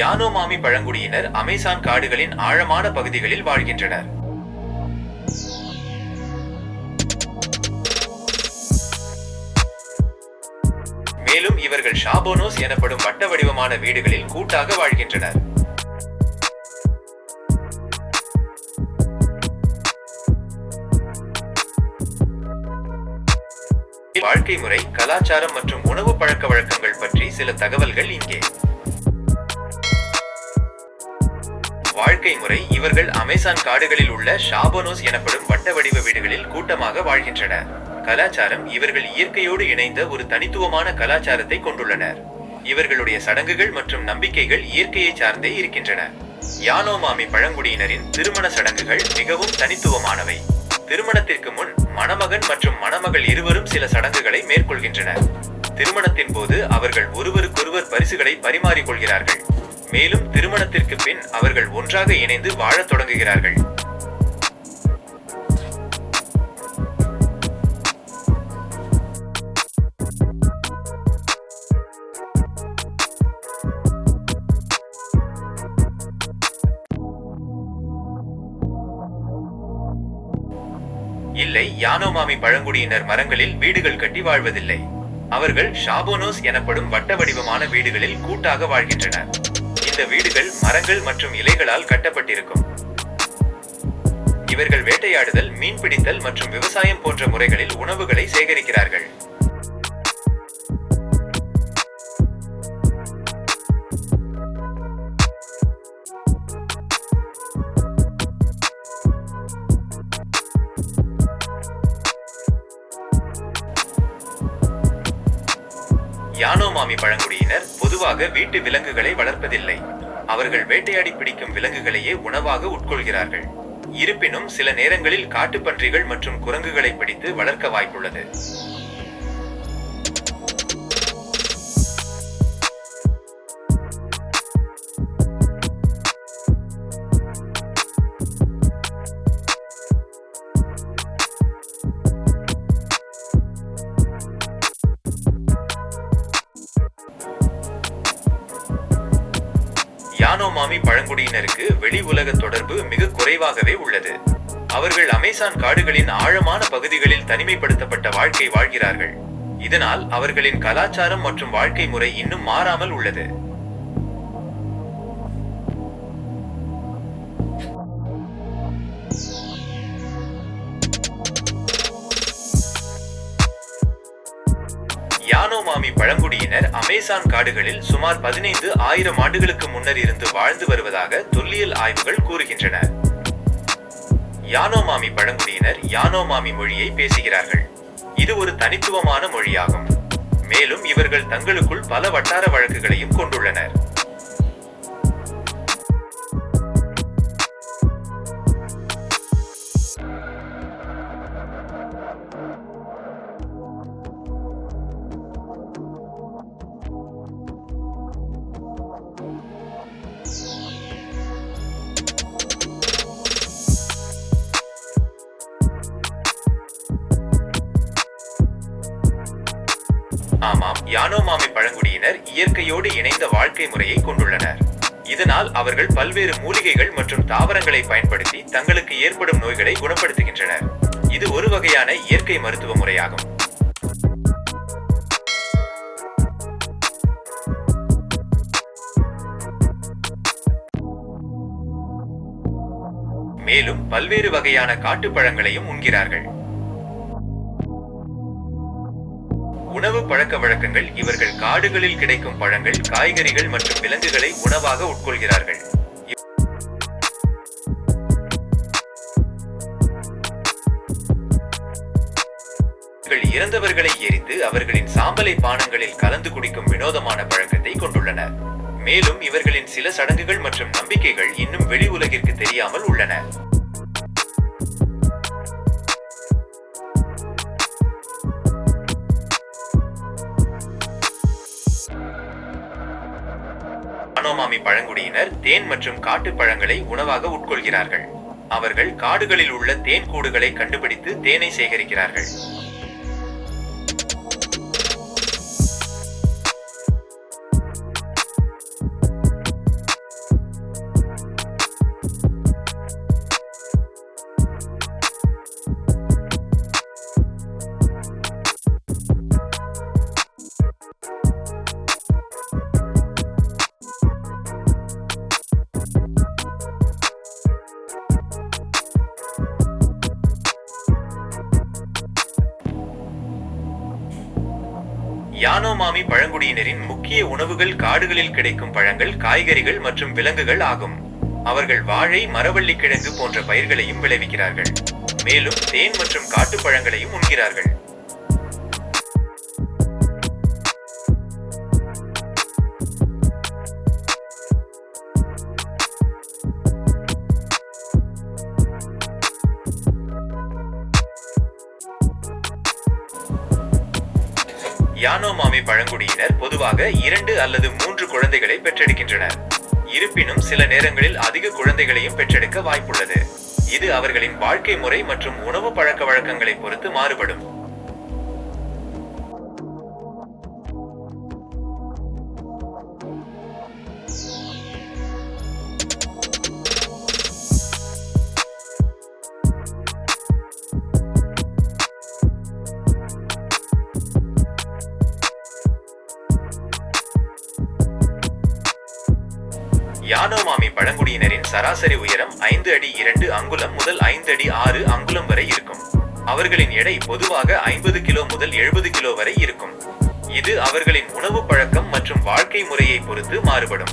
யானோமாமி பழங்குடியினர் அமேசான் காடுகளின் ஆழமான பகுதிகளில் வாழ்கின்றனர். மேலும் இவர்கள் ஷாபோனோஸ் எனப்படும் வட்ட வடிவமான வீடுகளில் கூட்டாக வாழ்கின்றனர். வாழ்க்கை முறை கலாச்சாரம் மற்றும் உணவு பழக்க வழக்கங்கள் பற்றி சில தகவல்கள் இங்கே. வாழ்க்கை முறை இவர்கள் அமேசான் காடுகளில் உள்ள ஷாபோனோஸ் எனப்படும் வட்ட வடிவ வீடுகளில் கூட்டமாக வாழ்கின்றனர் கலாச்சாரம் இவர்கள் இயற்கையோடு இணைந்த ஒரு தனித்துவமான கலாச்சாரத்தை கொண்டுள்ளனர். இவர்களுடைய சடங்குகள் மற்றும் நம்பிக்கைகள் இயற்கையை சார்ந்தே இருக்கின்றன. யானோமாமி பழங்குடியினரின் திருமண சடங்குகள் மிகவும் தனித்துவமானவை. திருமணத்திற்கு முன் மணமகன் மற்றும் மணமகள் இருவரும் சில சடங்குகளை மேற்கொள்கின்றனர். திருமணத்தின் போது அவர்கள் ஒருவருக்கொருவர் பரிசுகளை பரிமாறிக்கொள்கிறார்கள். மேலும் திருமணத்திற்கு பின் அவர்கள் ஒன்றாக இணைந்து வாழத் தொடங்குகிறார்கள். இல்லை யானோமாமி பழங்குடியினர் மரங்களில் வீடுகள் கட்டி வாழ்வதில்லை. அவர்கள் ஷாபோனோஸ் எனப்படும் வட்ட வடிவமான வீடுகளில் கூட்டாக வாழ்கின்றனர். இந்த வீடுகள் மரங்கள் மற்றும் இலைகளால் கட்டப்பட்டிருக்கும். இவர்கள் வேட்டையாடுதல் மீன்பிடித்தல் மற்றும் விவசாயம் போன்ற முறைகளில் உணவுகளை சேகரிக்கிறார்கள். யானோமாமி பழங்குடியினர் பொதுவாக வீட்டு விலங்குகளை வளர்ப்பதில்லை. அவர்கள் வேட்டையாடி பிடிக்கும் விலங்குகளையே உணவாக உட்கொள்கிறார்கள். இருப்பினும் சில நேரங்களில் காட்டுப்பன்றிகள் மற்றும் குரங்குகளை பிடித்து வளர்க்க வாய்ப்புள்ளது. யானோமாமி பழங்குடியினருக்கு வெளி உலக தொடர்பு மிக குறைவாகவே உள்ளது. அவர்கள் அமேசான் காடுகளின் ஆழமான பகுதிகளில் தனிமைப்படுத்தப்பட்ட வாழ்க்கை வாழ்கிறார்கள். இதனால் அவர்களின் கலாச்சாரம் மற்றும் வாழ்க்கை முறை இன்னும் மாறாமல் உள்ளது. பழங்குடியினர் அமேசான் காடுகளில் சுமார் பதினைந்து ஆயிரம் ஆண்டுகளுக்கு முன்னர் இருந்து வாழ்ந்து வருவதாக தொல்லியல் ஆய்வுகள் கூறுகின்றன. யானோமாமி பழங்குடியினர் யானோமாமி மொழியை பேசுகிறார்கள். இது ஒரு தனித்துவமான மொழியாகும். மேலும் இவர்கள் தங்களுக்குள் பல வட்டார வழக்குகளையும் கொண்டுள்ளனர். ஆமாம் யானோமாமி பழங்குடியினர் இயற்கையோடு இணைந்த வாழ்க்கை முறையை கொண்டுள்ளனர். இதனால் அவர்கள் பல்வேறு மூலிகைகள் மற்றும் தாவரங்களை பயன்படுத்தி தங்களுக்கு ஏற்படும் நோய்களை குணப்படுத்துகின்றனர். இது ஒரு வகையான இயற்கை மருத்துவ முறையாகும். மேலும் பல்வேறு வகையான காட்டுப்பழங்களையும் உண்கிறார்கள். உணவு பழக்க வழக்கங்கள் இவர்கள் காடுகளில் கிடைக்கும் பழங்கள் காய்கறிகள் மற்றும் விலங்குகளை உணவாக உட்கொள்கிறார்கள். இறந்தவர்களை எரித்து அவர்களின் சாம்பலை பானங்களில் கலந்து குடிக்கும் வினோதமான பழக்கத்தை கொண்டுள்ளனர். மேலும் இவர்களின் சில சடங்குகள் மற்றும் நம்பிக்கைகள் இன்னும் வெளி உலகிற்கு தெரியாமல் உள்ளன. அனோமாமி பழங்குடியினர் தேன் மற்றும் காட்டு பழங்களை உணவாக உட்கொள்கிறார்கள். அவர்கள் காடுகளில் உள்ள தேன் கூடுகளை கண்டுபிடித்து தேனை சேகரிக்கிறார்கள். யானோமாமி பழங்குடியினரின் முக்கிய உணவுகள் காடுகளில் கிடைக்கும் பழங்கள் காய்கறிகள் மற்றும் விலங்குகள் ஆகும். அவர்கள் வாழை மரவள்ளி கிழங்கு போன்ற பயிர்களையும் விளைவிக்கிறார்கள். மேலும் தேன் மற்றும் காட்டுப் பழங்களையும் உண்கிறார்கள். யானோமாமி பழங்குடியினர் பொதுவாக இரண்டு அல்லது மூன்று குழந்தைகளை பெற்றெடுக்கின்றனர். இருப்பினும் சில நேரங்களில் அதிக குழந்தைகளையும் பெற்றெடுக்க வாய்ப்புள்ளது. இது அவர்களின் வாழ்க்கை முறை மற்றும் உணவு பழக்க வழக்கங்களை பொறுத்து மாறுபடும். யானோமாமி பழங்குடியினரின் சராசரி உயரம் ஐந்து அடி இரண்டு அங்குலம் முதல் ஐந்து அடி ஆறு அங்குலம் வரை இருக்கும். அவர்களின் எடை பொதுவாக ஐம்பது கிலோ முதல் எழுபது கிலோ வரை இருக்கும். இது அவர்களின் உணவு பழக்கம் மற்றும் வாழ்க்கை முறையை பொறுத்து மாறுபடும்.